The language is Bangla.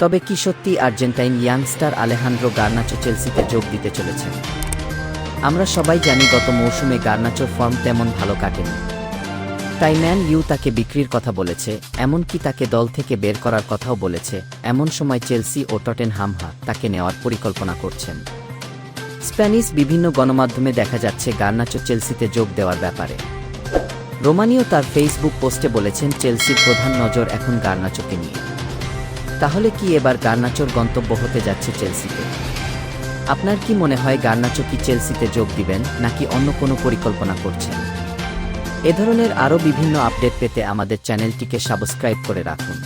তবে কি সত্যি আর্জেন্টাইন ইয়াংস্টার আলেহান্দ্রো গার্নাচো চেলসিতে যোগ দিতে চলেছেন আমরা সবাই জানি গত মৌসুমে গার্নাচোর ফর্ম তেমন ভালো কাটেনি। তাই ম্যান ইউ তাকে বিক্রির কথা বলেছে, এমনকি তাকে দল থেকে বের করার কথাও বলেছে, এমন সময় চেলসি ও টটেনহামহা তাকে নেওয়ার পরিকল্পনা করছেন। স্প্যানিশ বিভিন্ন গণমাধ্যমে দেখা যাচ্ছে গার্নাচো চেলসিতে যোগ দেওয়ার ব্যাপারে। রোমানিও তার ফেসবুক পোস্টে বলেছেন, চেলসির প্রধান নজর এখন গার্নাচোকে নিয়ে। তাহলে কি এবার গার্নাচোর গন্তব্য হতে যাচ্ছে চেলসিতে? আপনার কি মনে হয় গার্নাচো কি চেলসিতে যোগ দিবেন, নাকি অন্য কোনো পরিকল্পনা করছেন? এ ধরনের আরও বিভিন্ন আপডেট পেতে আমাদের চ্যানেলটিকে সাবস্ক্রাইব করে রাখুন।